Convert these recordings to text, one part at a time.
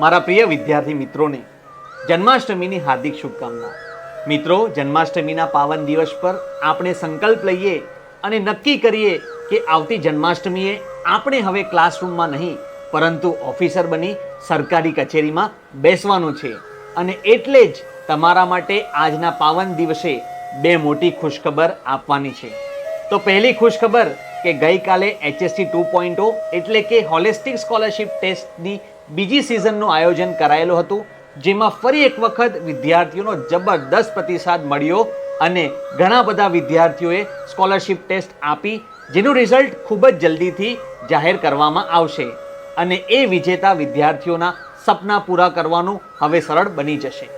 મારા પ્રિય વિદ્યાર્થી મિત્રોને, જન્માષ્ટમીની હાર્દિક શુભકામના. મિત્રો, જન્માષ્ટમીના પાવન દિવસ પર આપણે સંકલ્પ લઈએ અને નક્કી કરીએ કે આવતી જન્માષ્ટમીએ આપણે હવે ક્લાસરૂમમાં નહીં, પરંતુ ઓફિસર બની સરકારી કચેરીમાં બેસવાનું છે. અને એટલે જ તમારા માટે આજના પાવન દિવસે બે મોટી ખુશખબર આપવાની છે. તો પહેલી ખુશખબર કે ગઈકાલે એચએસસી ટુ પોઈન્ટ એટલે કે હોલિસ્ટિક સ્કોલરશિપ ટેસ્ટની બીજી સિઝનનું આયોજન કરાયેલું હતું, જેમાં ફરી એક વખત વિદ્યાર્થીઓનો જબરદસ્ત પ્રતિસાદ મળ્યો અને ઘણા બધા વિદ્યાર્થીઓએ સ્કોલરશિપ ટેસ્ટ આપી, જેનું રિઝલ્ટ ખૂબ જ જલ્દીથી જાહેર કરવામાં આવશે. અને એ વિજેતા વિદ્યાર્થીઓના સપના પૂરા કરવાનું હવે સરળ બની જશે.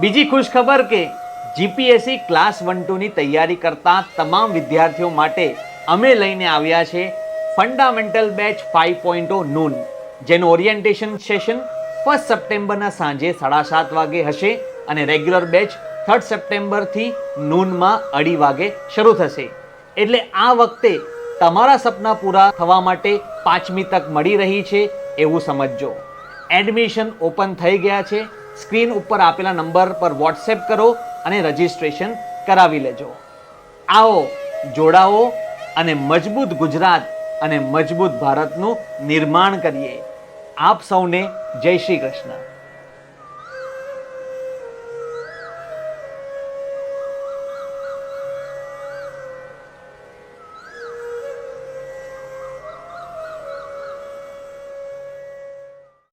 બીજી ખુશખબર કે જીપીએસસી ક્લાસ વન ટુની તૈયારી કરતા તમામ વિદ્યાર્થીઓ માટે અમે લઈને આવ્યા છે fundamental batch five point noon જેનું ઓરિએન્ટેશન સેશન ફર્સ્ટ સપ્ટેમ્બરના સાંજે સાડા સાત વાગે હશે અને રેગ્યુલર બેચ થર્ડ સપ્ટેમ્બરથી નૂનમાં અઢી વાગે શરૂ થશે. એટલે આ વખતે તમારા સપના પૂરા થવા માટે પાંચમી તક મળી રહી છે એવું સમજજો. એડમિશન ઓપન થઈ ગયા છે. સ્ક્રીન ઉપર આપેલા નંબર પર વોટ્સએપ કરો અને રજિસ્ટ્રેશન કરાવી લેજો. આવો, જોડાઓ અને મજબૂત ગુજરાત અને મજબૂત ભારતનું નિર્માણ કરીએ. આપ સૌને જય શ્રી કૃષ્ણ.